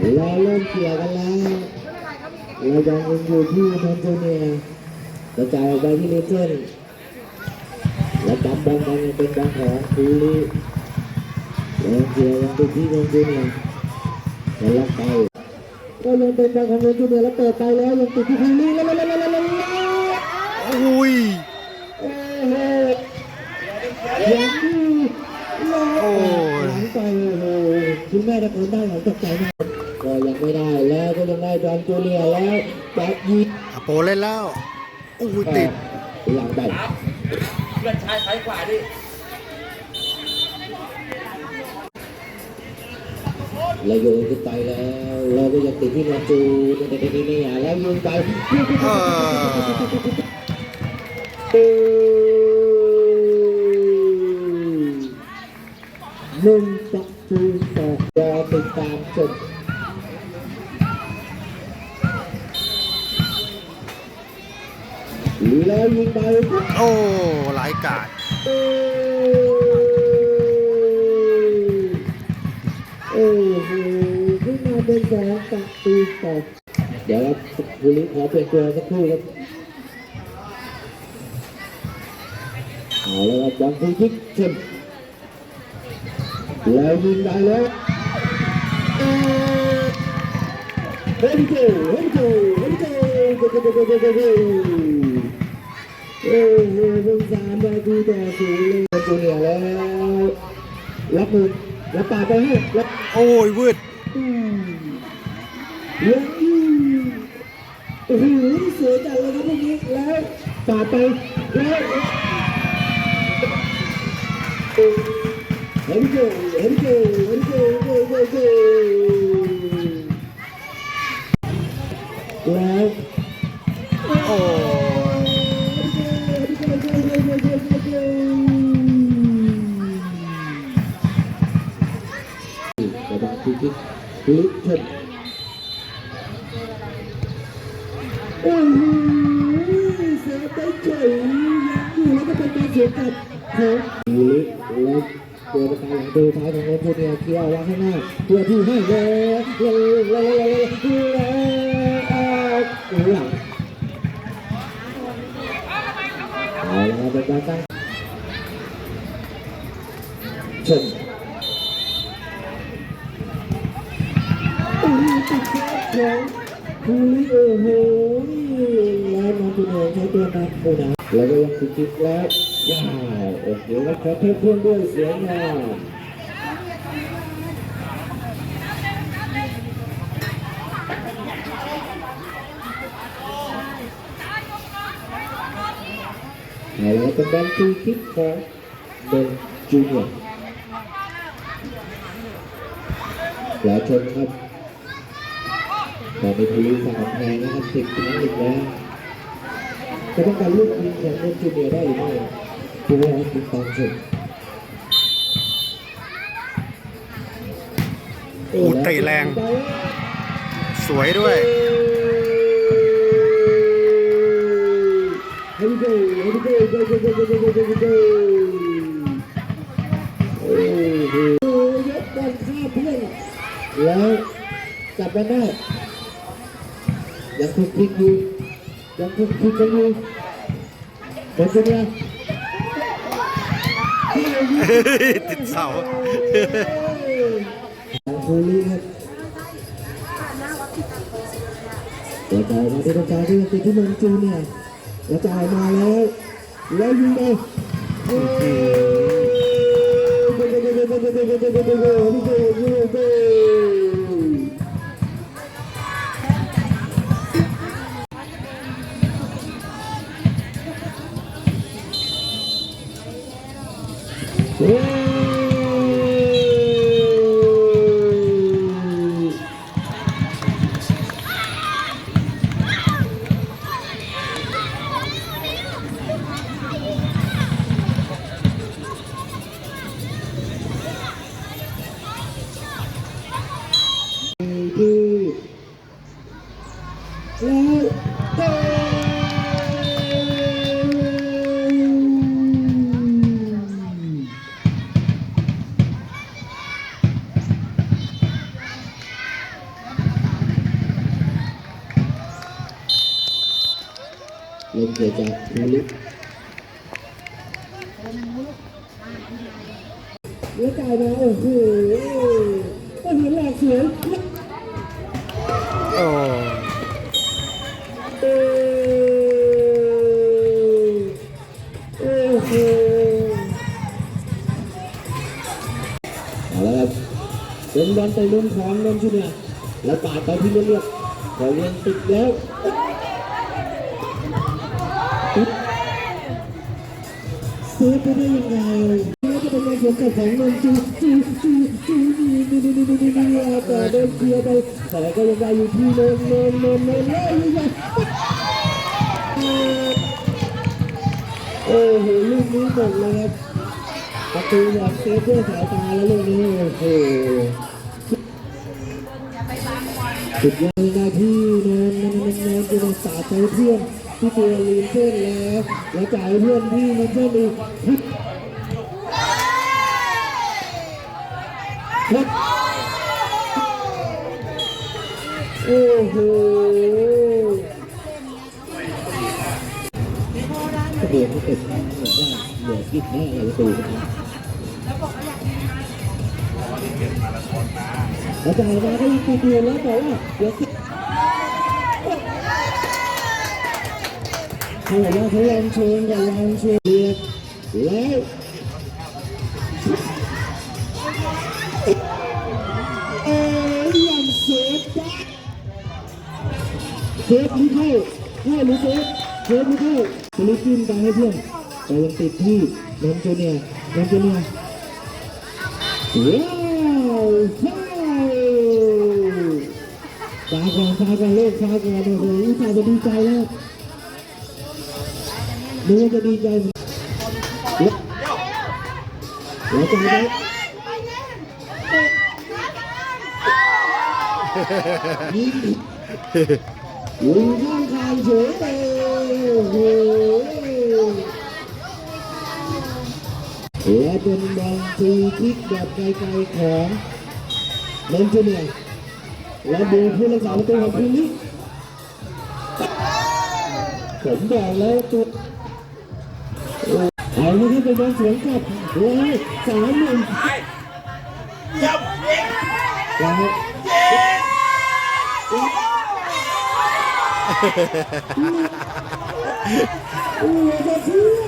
เราเริ่มเกี่ยวกันแล้วเรายังยังอยู่ที่นนจูเนียกระจายออกไปที่เลเจนด์และจำบอลกันยังเป็นบอลของคูลียังเกี่ยวยังติดที่นนจูเนียแล้วล็อกไปก็ยังเป็นบอลของนนจูเนียแล้วเปิดไปแล้วยังติดที่คูลีแล้วแล้วแล้วแล้วแล้วอุ้ยโอ้โหยังที่ลอยโอ้ยหลังไปโอ้โหคุณแม่ตะโกนได้หลังตกใจมาก ก็ยังไม่ได้แล้วก็ยังได้จอมจูเนียร์แล้วแจ็คยิงอาโปเล่นแล้วอุ้ยติดหลังไปเพื่อนชายซ้ายขวาดิแล้วโยนขึ้นไปแล้วเราก็ยังติดที่นอนจูนี่นี่นี่นี่แล้วยิงไปเออหนึ่งประตูต่อรอติดตามช มแล้วยิงไปโอ้หลายกาดโอ้โหขึ้นมาเป็นสองประตูต่อเดี๋ยวครับบุรีขอเปลี่ยนตัวสักครู่ครับเอาแล้วครับบอลฟรีคิกชนแล้วยิงได้แล้วเฮ้ยโจเฮ้ยโจเฮ้ยโจโจโจโจโจโจโจ โอ้โหเป็นสามประตูต่อศูนย์เลยตัวเนี่ยแล้วรับมือแล้วปาไปให้แล้วโอ้ยวืดอืมยังโอ้โหสวยจังเลยครับพวกนี้แล้วปาไปแล้วเห็นโจเห็นโจเห็นโจโกำลังคิกลิกชนโอ้โหเสียไปเฉยยังอยู่แล้วก็เป็นการเสียกัดของลิละตัวประกันหลังตัวท้ายของโรบูเนียเคียววางข้างหน้าเพื่อที่ให้เลยเลยเลยเลยเลยออกหลังเอาละเป็นการตั้งชน แล้วก็ยังคุกคิดแล้วว้าวโอ้โหแล้วขอเพิ่มเพื่อนด้วยเสียงมาแล้วเป็นการคุกคิดของเดนจูเนียร์แล้วชนครับ ต่อนนี้พลีสามแพงนะครับสิบครั้งอีกแล้วจะต้องการลูกยิงของเล่นจูเนียร์ได้หรือไม่ผู้ว่าติดตามชมโอ้เตะแรง สวยด้วยเฮ้ยโก้เฮ้ยโก้โก้โก้โก้โก้โก้โก้โก้โก้โอ้โหยกบอลข้ามเพื่อนแล้วจับกันได้ ยังคุกคิกอยู่ยังคุกคิกกันอยู่บอลจูเนียร์ติดเสาของคูลีครับเปิดบอลมาที่ตรงกลางที่ติดที่นนจูเนี่ยแล้วจ่ายมาแล้วแล้วยิงไปโอ้ยโลงเกิดจากโมลิเลี้ยงไก่นะโอ้โหต้นหินแหลกเสียง เป็นบอลไปลุ่มของนนท์ชุเนี่ยแล้วปาดไปที่เลือกๆพอเรียนติดแล้วติดเซฟไปได้ยังไงแล้วจะเป็นการสวนกับของนนจูจูจูจูนี่นี่นี่นี่นี่นี่แต่โดนเคลียร์ไปแต่ก็ยังได้อยู่ที่นนท์นนท์นนท์นนท์แล้วยังไงโอ้โหลูกนี้หมดเลยครับ ประตูแบบเซฟด้วยสายตาแล้วลูกนี้โอ้โหสุดยอดหน้าที่นอนนอนนอนนอนจะสาดใจเพื่อนที่ตัวลีนเส้นแล้วแล้วจ่ายเพื่อนที่ลีนเส้นอีกฮึดฮึดโอ้โหเดือนที่เอ็ดเหมือนว่าเหลือกินแน่ประตูครับ แล้วจ่ายมาก็ยังตีเดียวแล้วแต่ว่าเดี๋ยวเขาบอกว่าเขาลองเชิญกับลองเชิญเรียกแล้วเอ้ยยังเซฟได้เซฟหรือเข้าเข้าหรือเซฟเซฟหรือเข้าสลิปจิ้มไปให้เพื่อนแต่ยังติดที่นนท์จูเนียร์นนท์จูเนีย ร์ว้าวเข้าฟาก่อนฟาก่อนเลิกฟาก่อนโอ้โหอุตส่าห์จะดีใจแล้วนึกว่าจะดีใจแล้วแล้วใจไหมยิงอยู่ข้างทางเฉยเลยโอ้โห และเป็นบอลฟรีคิกแบบไกลๆของเลนจูเนียและดูผู้รักษาประตูของคุณนี่ผมบอกแล้วตัวเอาละครับเป็นบอลสวนกลับแล้วสามหนึ่งจับยิงแล้วโอ้โหจะเชื่อ